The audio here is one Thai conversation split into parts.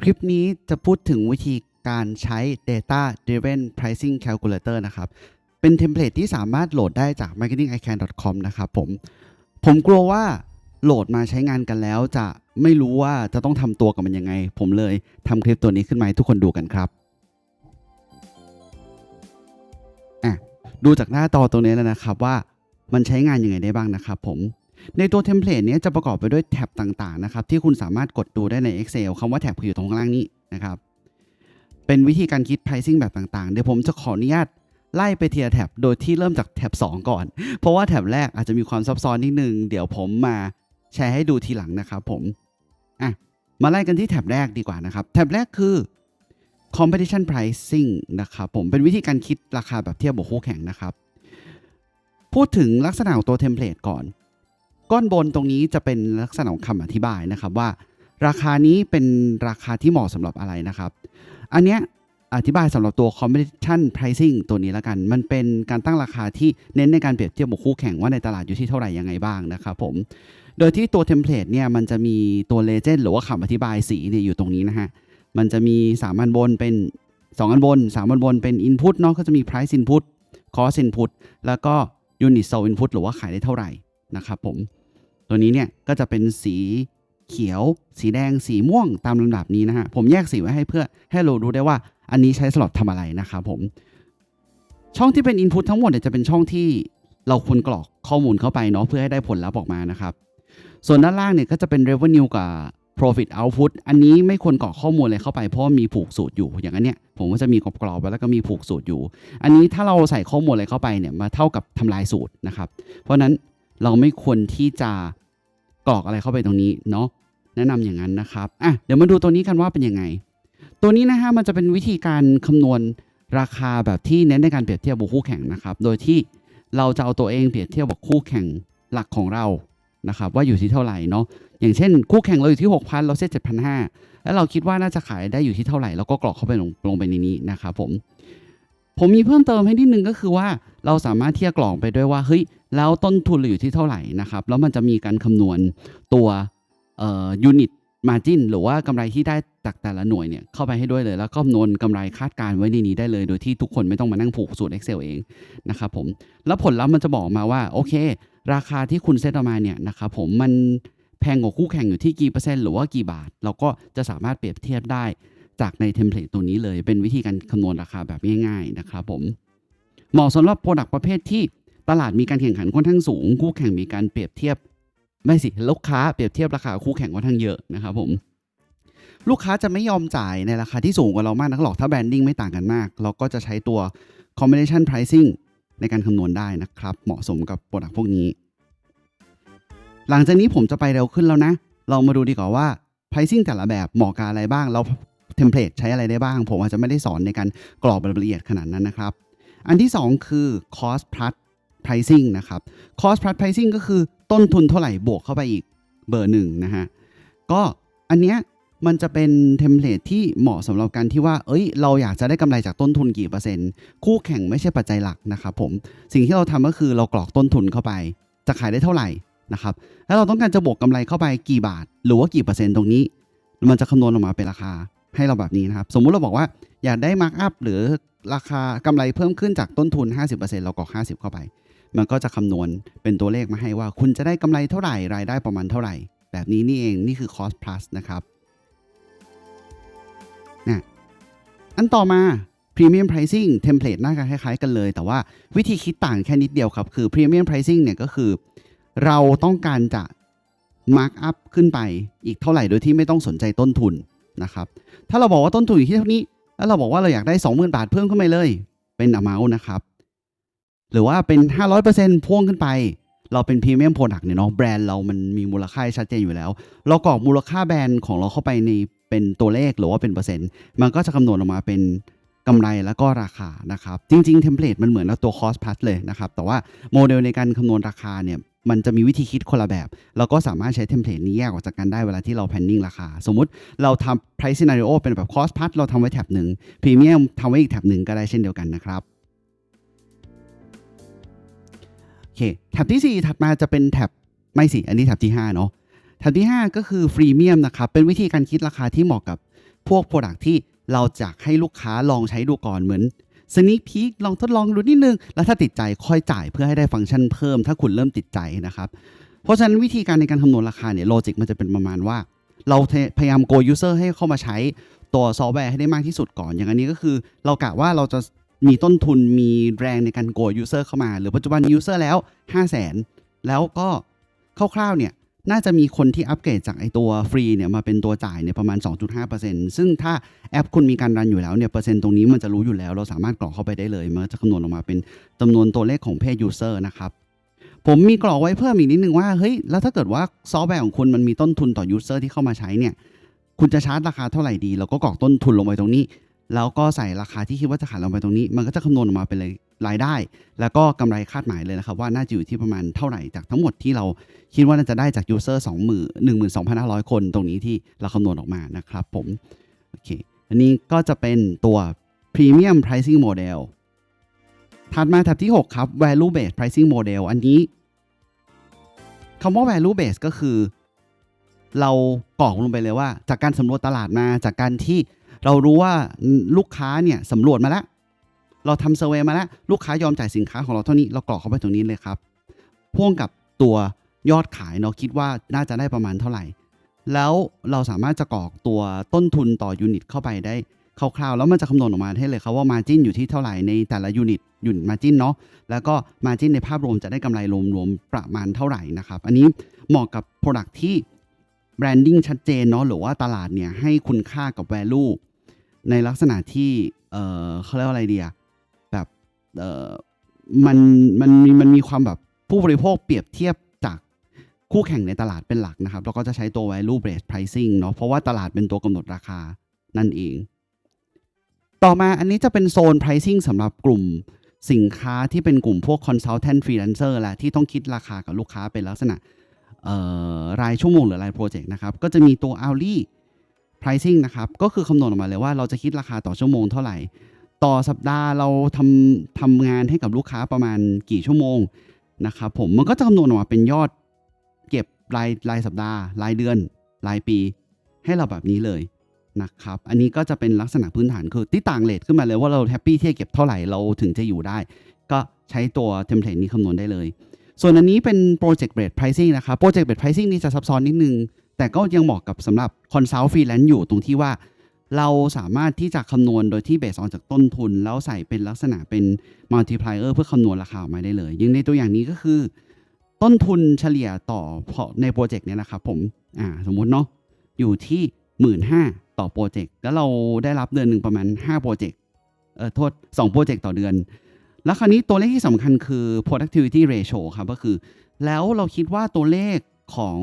คลิปนี้จะพูดถึงวิธีการใช้ Data Driven Pricing Calculator นะครับ เป็นเทมเพลตที่สามารถโหลดได้จาก marketingican.com นะครับผม ผมกลัวว่าโหลดมาใช้งานกันแล้วจะไม่รู้ว่าจะต้องทำตัวกับมันยังไง ผมเลยทำคลิปตัวนี้ขึ้นมาให้ทุกคนดูกันครับอะดูจากหน้าตอตรงนี้แล้วนะครับว่ามันใช้งานยังไงได้บ้างนะครับผม ในตัวเทมเพลตนี้จะประกอบไปด้วยแท็บต่างๆนะครับที่คุณสามารถกดดูได้ใน Excel คำว่าแท็บคืออยู่ตรงข้างล่างนี้นะครับ เป็นวิธีการคิด pricing แบบต่างๆ เดี๋ยวผมจะขออนุญาตไล่ไปทีละแท็บโดยที่เริ่มจากแท็บ2 ก่อน เพราะว่าแท็บแรกอาจจะมีความซับซ้อนนิดนึง เดี๋ยวผมมาแชร์ให้ดูทีหลังนะครับผมอะมาไล่กันที่แท็บแรกดีกว่านะครับ แท็บแรกคือ competition pricing นะครับผมเป็นวิธีการคิดราคาแบบเทียบบวกคู่แข่งนะครับ พูดถึงลักษณะของตัวเทมเพลตก่อน ก้อนบนตรงนี้จะเป็นลักษณะของคำอธิบายนะครับว่า ราคานี้เป็นราคาที่เหมาะสำหรับอะไรนะครับ อันเนี้ยอธิบายสำหรับตัว competition pricing ตัวนี้แล้วกัน มันเป็นการตั้งราคาที่เน้นในการเปรียบเทียบกับคู่แข่งว่าในตลาดอยู่ที่เท่าไหร่ยังไงบ้างนะครับผม โดยที่ตัวเทมเพลตเนี่ยมันจะมีตัวเลเจนด์หรือว่าคำอธิบายสีเนี่ยอยู่ตรงนี้นะฮะ มันจะมี 3 อันบนเป็น 2 อันบน 3 อันบนเป็น input เนาะก็จะมี price input cost input แล้วก็ unit sold input หรือว่าขายได้เท่าไหร่นะครับผม ตัวนี้เนี่ยก็จะเป็นสีเขียว สีแดง สีม่วงตามลำดับนี้นะฮะ ผมแยกสีไว้ให้เพื่อให้เรารู้ได้ว่าอันนี้ใช้สำหรับทำอะไรนะครับผม ช่องที่เป็น Input ทั้งหมดเนี่ยจะเป็นช่องที่เราควรกรอกข้อมูลเข้าไปเนาะเพื่อให้ได้ผลลัพธ์ออกมานะครับ ส่วนด้านล่างเนี่ยก็จะเป็น revenue กับ profit output อันนี้ไม่ควรกรอกข้อมูลอะไรเข้าไปเพราะมีผูกสูตรอยู่ อย่างอันเนี้ยผมก็จะมีกรอบๆไว้แล้วก็มีผูกสูตรอยู่ อันนี้ถ้าเราใส่ข้อมูลอะไรเข้าไปเนี่ยมาเท่ากับทำลายสูตรนะครับ เพราะนั้น เราไม่ควรที่จะกรอกอะไรเข้าไปตรงนี้เนาะแนะนำอย่างนั้นนะครับอะเดี๋ยวมาดูตัวนี้กันว่าเป็นยังไง ตัวนี้นะฮะมันจะเป็นวิธีการคำนวณราคาแบบที่เน้นในการเปรียบเทียบกับคู่แข่งนะครับ โดยที่เราจะเอาตัวเองเปรียบเทียบกับคู่แข่งหลักของเรานะครับว่าอยู่ที่เท่าไหร่เนาะอย่างเช่น คู่แข่งเราอยู่ที่ 6,000 เราเซ็ต7,500 แล้วเราคิดว่าน่าจะขายได้อยู่ที่เท่าไหร่เราก็กรอกเข้าไปลงลงไปในนี้นะครับผม ผมมีเพิ่มเติมให้นิดนึงก็คือว่าเราสามารถที่จะกรอกไปด้วยว่าเฮ้ยแล้วต้นทุนเราอยู่ที่เท่าไหร่นะครับ แล้วมันจะมีการคำนวณตัวเอ่อยูนิตมาจินหรือว่ากำไรที่ได้จากแต่ละหน่วยเนี่ยเข้าไปให้ด้วยเลย แล้วก็คำนวณกำไรคาดการณ์ไว้ในนี้ได้เลย โดยที่ทุกคนไม่ต้องมานั่งผูกสูตร Excel เองนะครับผมแล้วผลลัพธ์มันจะบอกมาว่าโอเค ราคาที่คุณเซตออกมาเนี่ยนะครับผมมันแพงกว่าคู่แข่งอยู่ที่กี่เปอร์เซ็นต์หรือว่ากี่บาท เราก็จะสามารถเปรียบเทียบได้ จากในเทมเพลตตัวนี้เลย เป็นวิธีการคำนวณราคาแบบง่ายๆนะครับผมเหมาะสำหรับโปรดักต์ประเภทที่ตลาดมีการแข่งขันค่อนข้างสูง คู่แข่งมีการเปรียบเทียบไม่สิลูกค้าเปรียบเทียบราคาคู่แข่งค่อนข้างเยอะนะครับผมลูกค้าจะไม่ยอมจ่ายในราคาที่สูงกว่าเรามากนักหรอกถ้าแบรนดิ้งไม่ต่างกันมาก เราก็จะใช้ตัว combination pricing ในการคำนวณได้นะครับ เหมาะสมกับโปรดักต์พวกนี้ หลังจากนี้ผมจะไปเร็วขึ้นแล้วนะ เรามาดูดีกว่าว่า pricing แต่ละแบบเหมาะกับอะไรบ้าง เรา เทมเพลตใช้อะไรได้บ้าง ผมอาจจะไม่ได้สอนในการกรอกรายละเอียดขนาดนั้นนะครับ อันที่ 2 คือ cost plus pricing นะครับ cost plus pricing ก็คือต้นทุนเท่าไหร่บวกเข้าไปอีกเบอร์หนึ่งนะฮะ ก็อันเนี้ยมันจะเป็นเทมเพลตที่เหมาะสำหรับการที่ว่า เอ้ย เราอยากจะได้กำไรจากต้นทุนกี่เปอร์เซ็นต์ คู่แข่งไม่ใช่ปัจจัยหลักนะครับผม สิ่งที่เราทำก็คือเรากรอกต้นทุนเข้าไป จะขายได้เท่าไหร่นะครับ แล้วเราต้องการจะบวกกำไรเข้าไปกี่บาท หรือว่ากี่เปอร์เซ็นต์ตรงนี้ มันจะคำนวณออกมาเป็นราคา ให้เราแบบนี้นะครับ สมมุติเราบอกว่าอยากได้มาร์กอัพหรือราคากำไรเพิ่มขึ้นจากต้นทุน 50%เรากรอก50 เข้าไป มันก็จะคำนวณเป็นตัวเลขมาให้ว่า คุณจะได้กำไรเท่าไหร่รายได้ประมาณเท่าไหร่ แบบนี้นี่เองนี่คือ cost plus นะครับนะอันต่อมา premium pricing template น่าจะคล้ายๆกันเลย แต่ว่าวิธีคิดต่างแค่นิดเดียวครับ คือ premium pricing เนี่ยก็คือ เราต้องการจะ mark up ขึ้นไปอีกเท่าไหร่โดยที่ไม่ต้องสนใจต้นทุน นะครับ ถ้าเราบอกว่าต้นทุนอยู่ที่เท่านี้ แล้วเราบอกว่าเราอยากได้ 20,000 บาทเพิ่มขึ้นไปเลย เป็น amount นะครับ หรือว่าเป็น 500%พ่วงขึ้นไป เราเป็นพรีเมียมโปรดักต์เนี่ยเนาะแบรนด์เรามันมีมูลค่าชัดเจนอยู่แล้ว เรากรอกมูลค่าแบรนด์ของเราเข้าไปในเป็นตัวเลขหรือว่าเป็นเปอร์เซ็นต์ มันก็จะคำนวณออกมาเป็นกำไรแล้วก็ราคานะครับ จริงๆเทมเพลตมันเหมือนกับตัว cost plus เลยนะครับ แต่ว่าโมเดลในการคำนวณราคาเนี่ย มันจะมีวิธีคิดคนละแบบ เราก็สามารถใช้เทมเพลตนี้แยกออกจากกันได้เวลาที่เรา planning ราคา สมมุติเราทำ price scenario เป็นแบบ cost plus เราทำไว้แท็บหนึ่ง premium ทำไว้อีกแท็บหนึ่งก็ได้เช่นเดียวกันนะครับโอเคแท็บที่ 4 ถัดมาจะเป็นแท็บไม่สิ อันนี้แท็บที่ 5 เนาะแท็บที่ 5 ก็คือฟรีเมียมนะครับ เป็นวิธีการคิดราคาที่เหมาะกับพวก Product ที่เราจะให้ลูกค้าลองใช้ดูก่อนเหมือน sneak peek ลองทดลองดูนิดนึง แล้วถ้าติดใจค่อยจ่ายเพื่อให้ได้ฟังก์ชันเพิ่ม ถ้าคุณเริ่มติดใจนะครับ เพราะฉะนั้นวิธีการในการคำนวณราคาเนี่ยโลจิกมันจะเป็นประมาณว่า เราพยายาม go user ให้เข้ามาใช้ตัวซอฟต์แวร์ให้ได้มากที่สุดก่อน อย่างอันนี้ก็คือ เรากะว่าเราจะมีต้นทุนมีแรงในการ go user เข้ามา หรือปัจจุบัน user แล้ว 5 0 0 0 0 0 แล้วก็คร่าวๆเนี่ย น่าจะมีคนที่อัปเกรดจากไอตัวฟรีเนี่ยมาเป็นตัวจ่ายเนี่ยประมาณ 2.5%ซึ่งถ้าแอปคุณมีการรันอยู่แล้วเนี่ยเปอร์เซ็นต์ตรงนี้มันจะรู้อยู่แล้ว เราสามารถกรอกเข้าไปได้เลย มันจะคำนวณออกมาเป็นจำนวนตัวเลขของเพจ user นะครับผมมีกรอกไว้เพิ่มอีกนิดนึงว่าเฮ้ยแล้วถ้าเกิดว่าซอฟต์แวร์ของคุณมันมีต้นทุนต่อ user ที่เข้ามาใช้เนี่ยคุณจะชาร์จราคาเท่าไหร่ดี เราก็กรอกต้นทุนลงไปตรงนี้ แล้วก็ใส่ราคาที่คิดว่าจะขายลงไปตรงนี้ มันก็จะคำนวณออกมาเป็นรายได้ แล้วก็กำไรคาดหมายเลยนะครับ ว่าน่าจะอยู่ที่ประมาณเท่าไหร่จากทั้งหมดที่เราคิดว่าน่าจะได้จาก user 20,000 12,500คนตรงนี้ที่เราคำนวณออกมานะครับผมโอเคอันนี้ก็จะเป็นตัว premium pricing model ถัดมาแท็บที่ 6 ครับ value based pricing model อันนี้คำว่า value based ก็คือ เรากรอกลงไปเลยว่า จากการสำรวจตลาดมาจากการที่ เรารู้ว่าลูกค้าเนี่ยสำรวจมาแล้ว เราทำเซอร์เวยมาแล้ว ลูกค้ายอมจ่ายสินค้าของเราเท่านี้ เรากรอกเข้าไปตรงนี้เลยครับ พ่วงกับตัวยอดขายเนาะคิดว่าน่าจะได้ประมาณเท่าไหร่ แล้วเราสามารถจะกรอกตัวต้นทุนต่อยูนิตเข้าไปได้คร่าวๆ แล้วมันจะคำนวณออกมาให้เลยครับว่ามาจิ้นอยู่ที่เท่าไหร่ในแต่ละยูนิตยูนิตมาจิ้นเนาะแล้วก็มาจิ้นในภาพรวมจะได้กำไรรวมๆประมาณเท่าไหร่นะครับ อันนี้เหมาะกับ Product ที่แบรนดิ้งชัดเจนเนาะหรือว่าตลาดเนี่ยให้คุณค่ากับ value ในลักษณะที่เออเขาเรียกว่าอะไรเดียแบบเออมันมันมีมันมีความแบบผู้บริโภคเปรียบเทียบจากคู่แข่งในตลาดเป็นหลักนะครับ แล้วก็จะใช้ตัว value based pricing เนาะเพราะว่าตลาดเป็นตัวกำหนดราคานั่นเอง ต่อมาอันนี้จะเป็นโซน pricing สำหรับกลุ่มสินค้าที่เป็นกลุ่มพวก consultant freelancer แหละที่ต้องคิดราคากับลูกค้าเป็นลักษณะรายชั่วโมงหรือรายโปรเจกต์นะครับ ก็จะมีตัว hourly pricing นะครับ ก็คือคำนวณออกมาเลยว่าเราจะคิดราคาต่อชั่วโมงเท่าไหร่ ต่อสัปดาห์เราทำทำงานให้กับลูกค้าประมาณกี่ชั่วโมงนะครับผมมันก็จะคำนวณออกมาเป็นยอดเก็บรายรายสัปดาห์ รายเดือน รายปี ให้เราแบบนี้เลยนะครับ อันนี้ก็จะเป็นลักษณะพื้นฐานคือที่ต่างเลทขึ้นมาเลยว่าเราแฮปปี้ที่จะเก็บเท่าไหร่เราถึงจะอยู่ได้ ก็ใช้ตัวเทมเพลตนี้คำนวณได้เลย ส่วนอันนี้เป็น project based pricing นะครับ project based pricing นี่จะซับซ้อนนิดนึง แต่ก็ยังเหมาะกับสำหรับ consult freelance อยู่ตรงที่ว่า เราสามารถที่จะคำนวณโดยที่เบสออนจากต้นทุน แล้วใส่เป็นลักษณะเป็น multiplier เพื่อคำนวณราคาออกมาได้เลยอย่งในตัวอย่างนี้ก็คือ ต้นทุนเฉลี่ยต่อในโปรเจกต์เนี่ยนะครับผมอ่าสมมุติเนาะอยู่ที่หมื่นห้าต่อโปรเจกต์แล้วเราได้รับเดือนหนึ่งประมาณ5โปรเจกต์เออโทษ2โปรเจกต์ต่อเดือน แล้วคราวนี้ตัวเลขที่สำคัญคือ productivity ratio ครับก็คือ แล้วเราคิดว่าตัวเลขของ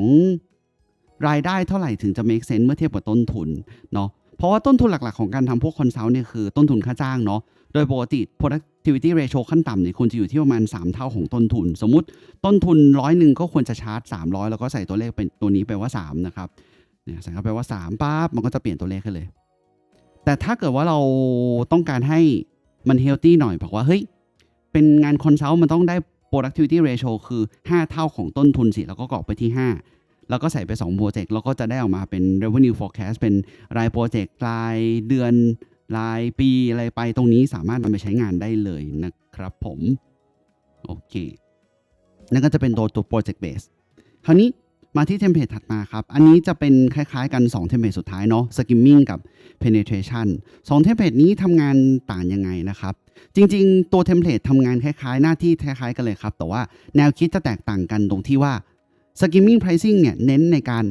รายได้เท่าไหร่ถึงจะ make sense เมื่อเทียบกับต้นทุนเนาะเพราะว่าต้นทุนหลักๆ ของการทำพวกคอนซัลท์เนี่ยคือต้นทุนค่าจ้างเนาะโดยปกติ productivity ratio ขั้นต่ำเนี่ยควรจะอยู่ที่ประมาณ 3 เท่าของต้นทุน สมมุติต้นทุนร้อยหนึ่งก็ควรจะชาร์จ 300 แล้วก็ใส่ตัวเลขเป็นตัวนี้ไปว่า 3 นะครับเนี่ยใส่เข้าไปว่า3ปั๊บมันก็จะเปลี่ยนตัวเลขให้นเลย แต่ถ้าเกิดว่าเราต้องการให้มันเฮลตี้หน่อยบอกว่าเฮ้ยเป็นงานคอนซัลท์มันต้องได้ productivity ratio คือ 5 เท่าของต้นทุนสิแล้วก็กรอกไปที่ 5 แล้วก็ใส่ไป2โปรเจกต์แล้วก็จะได้ออกมาเป็น revenue forecast เป็นรายโปรเจกต์รายเดือนรายปีอะไรไปตรงนี้สามารถนำไปใช้งานได้เลยนะครับผมโอเคนั่นก็จะเป็นตัวตัว project base คราวนี้มาที่เทมเพลตถัดมาครับ อันนี้จะเป็นคล้ายๆกัน 2 เทมเพลตสุดท้ายเนาะ skimming กับ penetration 2 เทมเพลตนี้ทำงานต่างยังไงนะครับ จริงๆ ตัวเทมเพลตทำงานคล้ายๆ หน้าที่คล้ายๆ กันเลยครับ แต่ว่าแนวคิดจะแตกต่างกันตรงที่ว่า skimming pricing เนี่ยเน้นในการ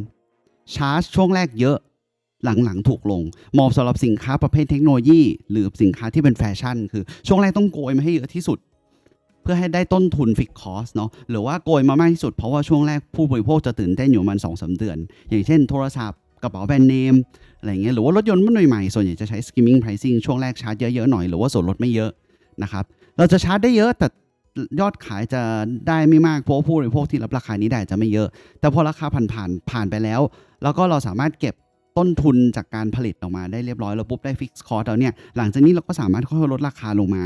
ชาร์จช่วงแรกเยอะหลังๆ ถูกลงเหมาะสำหรับสินค้าประเภทเทคโนโลยี หรือสินค้าที่เป็นแฟชั่น คือช่วงแรกต้องโกยมาให้เยอะที่สุด เพื่อให้ได้ต้นทุนฟิกคอสเนาะหรือว่าโกยมามากที่สุด เพราะว่าช่วงแรกผู้บริโภคจะตื่นเต้นอยู่ประมันสองสาเดือน อย่างเช่นโทรศัพท์กระเป๋าแบรนด์เนมอะไรเงี้ยหรือว่ารถยนต์รุ่นใหม่ๆส่วนใหญ่จะใช้ skimming pricing ช่วงแรกชาร์จเยอะๆหน่อยหรือว่าส่วนลดไม่เยอะนะครับเราจะชาร์จได้เยอะแต่ ยอดขายจะได้ไม่มากเพราะผู้บริโภคที่รับราคานี้ได้จะไม่เยอะ แต่พอราคาผ่านผ่านผ่านไปแล้ว แล้วก็เราสามารถเก็บต้นทุนจากการผลิตออกมาได้เรียบร้อยแล้วปุ๊บได้ฟิกซ์คอร์สแล้วเนี่ยหลังจากนี้เราก็สามารถค่อยๆลดราคาลงมา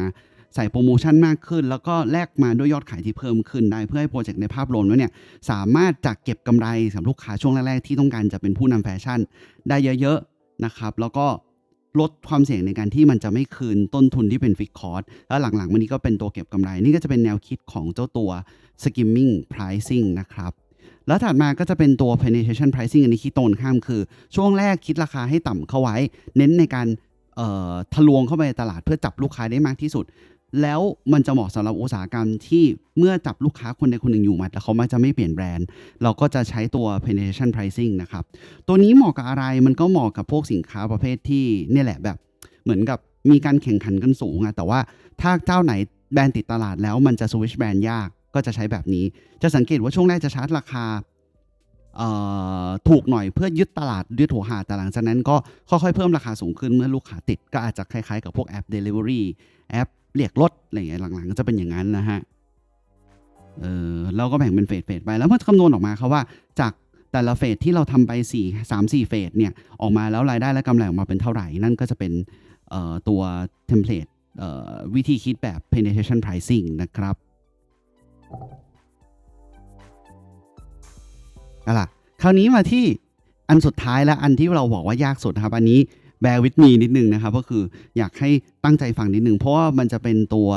ใส่โปรโมชั่นมากขึ้น แล้วก็แลกมาด้วยยอดขายที่เพิ่มขึ้นได้เพื่อให้โปรเจกต์ในภาพรวมแล้วเนี่ยสามารถจากเก็บกำไรสำหรับลูกค้าช่วงแรกๆที่ต้องการจะเป็นผู้นำแฟชั่น ได้เยอะๆนะครับแล้วก็ ลดความเสี่ยงในการที่มันจะไม่คืนต้นทุนที่เป็นฟิกคอร์สแล้วหลังๆมันนี้ก็เป็นตัวเก็บกำไร นี่ก็จะเป็นแนวคิดของเจ้าตัว skimming pricing นะครับแล้วถัดมาก็จะเป็นตัว penetration pricing อันนี้คิดตรงข้ามคือ ช่วงแรกคิดราคาให้ต่ำเข้าไว้ เน้นในการเอ่อทะลวงเข้าไปในตลาดเพื่อจับลูกค้าได้มากที่สุด แล้วมันจะเหมาะสำหรับอุตสาหกรรมที่เมื่อจับลูกค้าคนใดคนหนึ่งอยู่มาแล้วเขามักจะไม่เปลี่ยนแบรนด์ เราก็จะใช้ตัว penetration pricing นะครับ ตัวนี้เหมาะกับอะไรมันก็เหมาะกับพวกสินค้าประเภทที่เนี่ยแหละแบบ เหมือนกับมีการแข่งขันกันสูงอะแต่ว่าถ้าเจ้าไหนแบรนด์ติดตลาดแล้วมันจะสวิชแบรนด์ยากก็จะใช้แบบนี้ จะสังเกตว่าช่วงแรกจะชาร์จราคาถูกหน่อยเพื่อยึดตลาดยึดหัวหาดแต่หลังจากนั้นก็ค่อยๆเพิ่มราคาสูงขึ้นเมื่อลูกค้าติดก็อาจจะคล้ายๆกับพวกแอป Delivery แอป เรียกรถอะไรอย่างเงี้ยหลังๆก็จะเป็นอย่างนั้นนะฮะเออเราก็แบ่งเป็นเฟสเฟสไปแล้วเมื่อคำนวณออกมาครับว่าจากแต่ละเฟสที่เราทำไป4 3 4เฟสเนี่ยออกมาแล้วรายได้และกำไรออกมาเป็นเท่าไหร่ นั่นก็จะเป็นตัวเทมเพลตวิธีคิดแบบ penetration pricing นะครับเอาล่ะคราวนี้มาที่อันสุดท้ายและอันที่เราบอกว่ายากสุดนะครับ อันนี้ bear with me นิดนึงนะครับก็คืออยากให้ตั้งใจฟังนิดนึง เพราะว่ามันจะเป็นตัว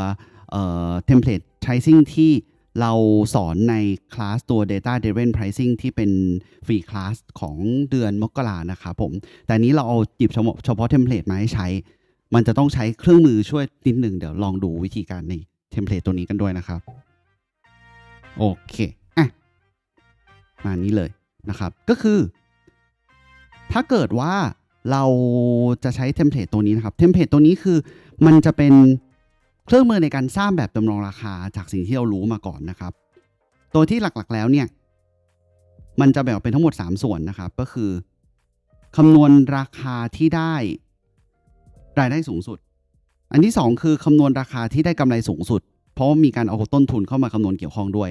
เอ่อ template pricing ที่เราสอนในคลาสตัว data driven pricing ที่เป็นฟรีคลาสของเดือนมกรานะครับผม แต่นี้เราเอาหยิบเฉพาะเฉพาะเทมเพลตมาให้ใช้ มันจะต้องใช้เครื่องมือช่วยนิดหนึ่งเดี๋ยวลองดูวิธีการในเทมเพลตตัวนี้กันด้วยนะครับ โอเคอะมานี้เลยนะครับ ก็คือ ถ้าเกิดว่า เราจะใช้เทมเพลตตัวนี้นะครับ เทมเพลตตัวนี้คือมันจะเป็นเครื่องมือในการสร้างแบบจำลองราคาจากสิ่งที่เรารู้มาก่อนนะครับ ตัวที่หลักๆแล้วเนี่ย มันจะแบ่งเป็นทั้งหมด 3 ส่วนนะครับ ก็คือคำนวณราคาที่ได้รายได้สูงสุด อันที่ 2 คือคำนวณราคาที่ได้กำไรสูงสุด เพราะมีการเอาต้นทุนเข้ามาคำนวณเกี่ยวข้องด้วย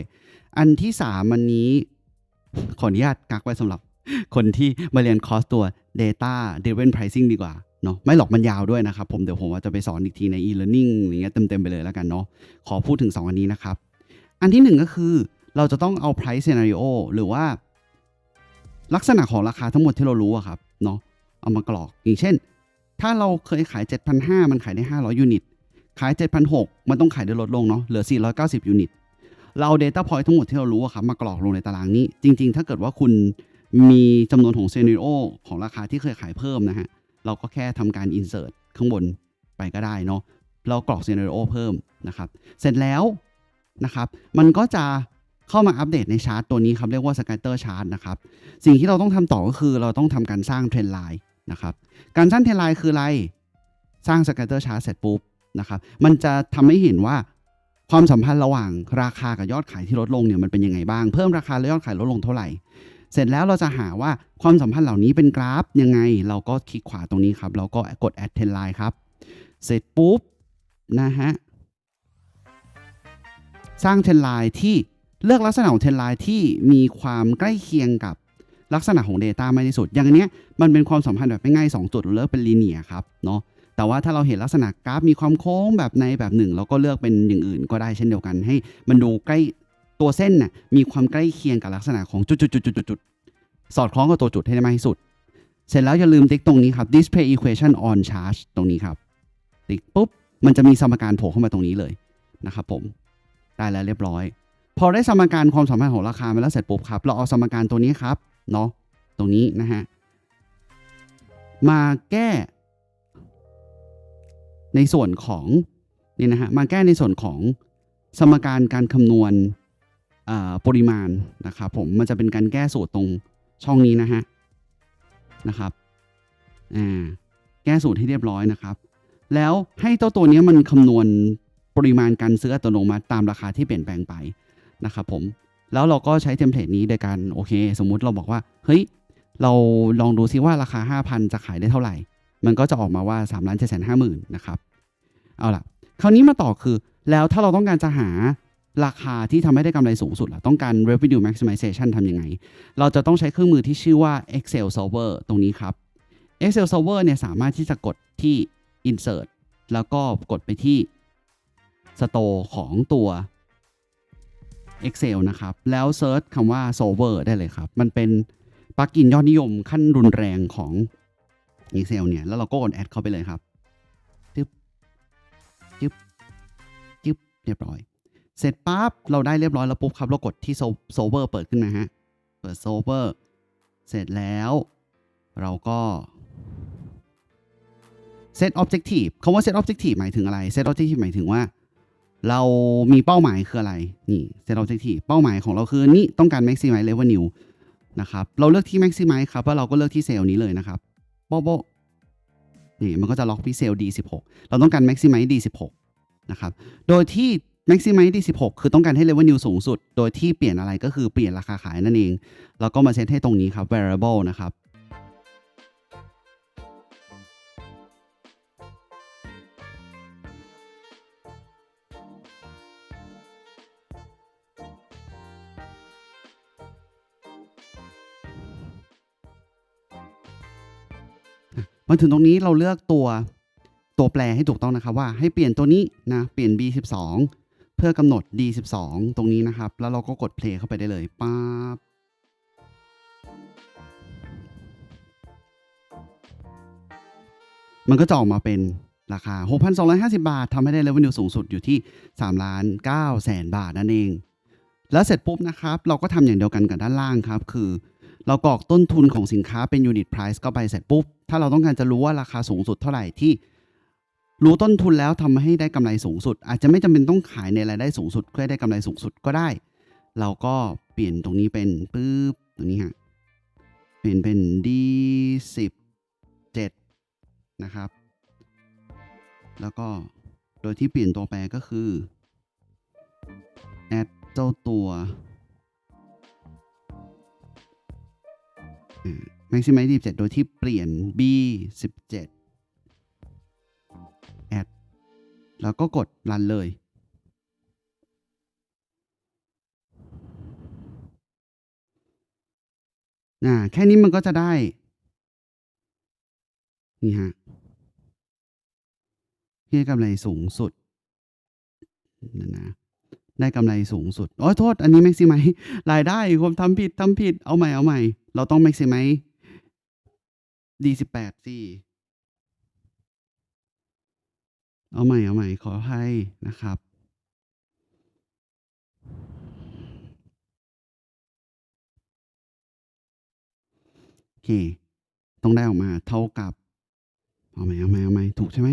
อันที่3มันนี้ขออนุญาตกักไว้สำหรับ คนที่มาเรียนคอร์สตัว Data Driven Pricing ดีกว่าเนาะไม่หรอกมันยาวด้วยนะครับ ผมเดี๋ยวผมว่าจะไปสอนอีกทีใน e-learning อย่างเงี้ยเต็มๆไปเลยแล้วกันเนาะขอพูดถึง 2 อันนี้นะครับ อันที่ 1 ก็คือเราจะต้องเอา price scenario หรือว่า ลักษณะของราคาทั้งหมดที่เรารู้อะครับเนาะเอามากรอก อย่างเช่น ถ้าเราเคยขาย 7,500 มันขายได้ 500 ยูนิต ขาย 7,600 มันต้องขายได้ลดลงเนาะเหลือ 490 ยูนิต เราเอา Data Point ทั้งหมดที่เรารู้อะครับมากรอกลงในตารางนี้ จริง ๆ ถ้าเกิดว่าคุณ มีจำนวนของ scenario ของราคาที่เคยขายเพิ่มนะฮะ เราก็แค่ทำการ insert ข้างบนไปก็ได้เนาะ เรากรอก scenario เพิ่มนะครับ เสร็จแล้วนะครับ มันก็จะเข้ามาอัปเดตในชาร์ตตัวนี้ครับ เรียกว่า scatter chart นะครับ สิ่งที่เราต้องทำต่อก็คือเราต้องทำการสร้างเทรนไลน์นะครับ การสร้างเทรนไลน์คืออะไร สร้าง scatter chart เสร็จปุ๊บนะครับ มันจะทำให้เห็นว่าความสัมพันธ์ระหว่างราคากับยอดขายที่ลดลงเนี่ยมันเป็นยังไงบ้าง เพิ่มราคาและยอดขายลดลงเท่าไหร่ เสร็จแล้วเราจะหาว่าความสัมพันธ์เหล่านี้เป็นกราฟยังไง เราก็คลิกขวาตรงนี้ครับ เราก็กด add trend line ครับ เสร็จปุ๊บนะฮะสร้าง trend line ที่เลือกลักษณะของ trend line ที่มีความใกล้เคียงกับลักษณะของ Data มากที่สุด อย่างนเนี้ยมันเป็นความสัมพันธ์แบบง่ายๆ2จุดเราเลือกเป็น linear ครับเนาะแต่ว่าถ้าเราเห็นลักษณะกราฟมีความโค้งแบบในแบบหนึ่งเราก็เลือกเป็นอย่างอื่นก็ได้เช่นเดียวกันให้ มันดูใกล้ ตัวเส้นน่ะมีความใกล้เคียงกับลักษณะของจุดๆๆๆสอดคล้องกับตัวจุดให้ได้มากที่สุด เสร็จแล้วอย่าลืมติ๊กตรงนี้ครับ display equation on chart ตรงนี้ครับ ติ๊กปุ๊บ มันจะมีสมการโผล่เข้ามาตรงนี้เลยนะครับผมได้แล้วเรียบร้อย พอได้สมการความสัมพันธ์ของราคามาแล้วเสร็จปุ๊บครับ เราเอาสมการตัวนี้ครับเนาะตรงนี้นะฮะมาแก้ในส่วนของนี่นะฮะมาแก้ในส่วนของสมการการคำนวณ ปริมาณนะครับผมมันจะเป็นการแก้สูตรตรงช่องนี้นะฮะนะครับอ่าแก้สูตรให้เรียบร้อยนะครับ แล้วให้เจ้าตัวนี้มันคำนวณปริมาณการซื้ออัตโนมัติตามราคาที่เปลี่ยนแปลงไปนะครับผมแล้วเราก็ใช้เทมเพลตนี้โดยการโอเค สมมุติเราบอกว่า เฮ้ย เราลองดูซิว่าราคา 5,000 จะขายได้เท่าไหร่ มันก็จะออกมาว่า3ล้าน7 5 0 0 0 0นะครับ เอาล่ะ คราวนี้มาต่อคือ แล้วถ้าเราต้องการจะหา ราคาที่ทำให้ได้กำไรสูงสุดล่ะต้องการ revenue maximization ทำยังไง เราจะต้องใช้เครื่องมือที่ชื่อว่า Excel Solver ตรงนี้ครับ Excel Solver เนี่ยสามารถที่จะกดที่ insert แล้วก็กดไปที่ store ของตัว Excel นะครับ แล้ว search คำว่า Solver ได้เลยครับ มันเป็นปลั๊กอินยอดนิยมขั้นรุนแรงของ Excel เนี่ย แล้วเราก็กดแอดเข้าไปเลยครับจึ๊บจึ๊บจึ๊บเรียบร้อย เสร็จปั๊บเราได้เรียบร้อยแล้วปุ๊บครับเรากดที่โซเวอร์เปิดขึ้นมาฮะ เปิดโซเวอร์เสร็จแล้ว เราก็ set objective คำว่า set objective หมายถึงอะไร set objective หมายถึงว่า เรามีเป้าหมายคืออะไร นี่ set objective เป้าหมายของเราคือนี่ต้องการ maximize revenue นะครับ เราเลือกที่ maximize ครับแล้วเราก็เลือกที่เซลล์นี้เลยนะครับโป๊ะโป๊ะนี่มันก็จะล็อกที่เซลล์ D16 เราต้องการ maximize D16 นะครับ โดยที่ maximize D16 คือต้องการให้ revenue สูงสุด โดยที่เปลี่ยนอะไรก็คือเปลี่ยนราคาขายนั่นเอง แล้วก็มาเซตให้ตรงนี้ครับ variable นะครับมาถึงตรงนี้เราเลือกตัวตัวแปรให้ถูกต้องนะครับว่าให้เปลี่ยนตัวนี้นะเปลี่ยน B12 พื่อกำหนด D12 ตรงนี้นะครับ แล้วเราก็กด play เข้าไปได้เลยป๊าบมันก็จะออกมาเป็นราคา 6,250 บาททำให้ได้ revenue สูงสุดอยู่ที่3ล้าน9แสนบาทนั่นเอง แล้วเสร็จปุ๊บนะครับ เราก็ทำอย่างเดียวกันกับด้านล่างครับ คือ เรากรอกต้นทุนของสินค้าเป็น unit price เข้าไปเสร็จปุ๊บ ถ้าเราต้องการจะรู้ว่าราคาสูงสุดเท่าไหร่ที่ รู้ต้นทุนแล้วทำให้ได้กำไรสูงสุด อาจจะไม่จำเป็นต้องขายในรายได้สูงสุดเพื่อได้กำไรสูงสุดก็ได้ เราก็เปลี่ยนตรงนี้เป็นปึ๊บตรงนี้ฮะเปลี่ยนเป็น D17 นะครับ แล้วก็โดยที่เปลี่ยนตัวแปรก็คือ add เจ้าตัว maximize 17 โดยที่เปลี่ยน B17 แล้วก็กด run เลยอ่าแค่นี้มันก็จะได้ นี่ฮะที่ได้กำไรสูงสุดนั่นะได้กำไรสูงสุดโอ้ยโทษ อันนี้ maximize รายได้ผมทำผิดทำผิด เอาใหม่ เอาใหม่ เราต้อง maximize D18 สิ เอาใหม่เอาใหม่ขออภัยนะครับ โอเค ต้องได้ออกมาเท่ากับ เอาใหม่เอาใหม่เอาใหม่ถูกใช่ไหม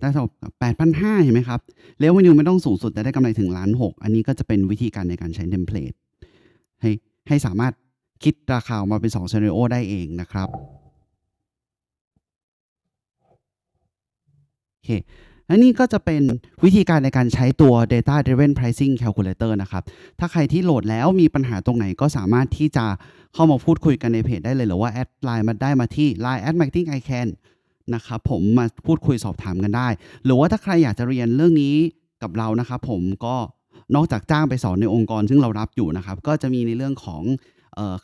ได้เท่ากับ8,500เห็นไหมครับเ e เวนิวไม่ต้องสูงสุดแต่ได้กำไรถึงล้านหกอันนี้ก็จะเป็นวิธีการในการใช้เทมเพลตให้ให้สามารถคิดราคาออกมาเป็น2 scenario ได้เองนะครับ โอ เคอันนี้ก็จะเป็นวิธีการในการใช้ตัว data driven pricing calculator นะครับ ถ้าใครที่โหลดแล้วมีปัญหาตรงไหนก็สามารถที่จะเข้ามาพูดคุยกันในเพจได้เลย หรือว่าแอดไลน์มาได้มาที่ line at marketing i can นะครับผมมาพูดคุยสอบถามกันได้ หรือว่าถ้าใครอยากจะเรียนเรื่องนี้กับเรานะครับผมก็นอกจากจ้างไปสอนในองค์กรซึ่งเรารับอยู่นะครับ ก็จะมีในเรื่องของ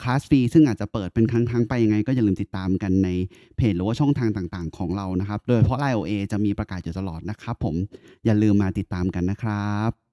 คลาสฟรีซึ่งอาจจะเปิดเป็นครั้งๆไปยังไง ก็อย่าลืมติดตามกันในเพจหรือว่าช่องทางต่างๆ ของเรานะครับ โดยเพราะ Line OA จะมีประกาศอยู่ตลอดนะครับผมอย่าลืมมาติดตามกันนะครับ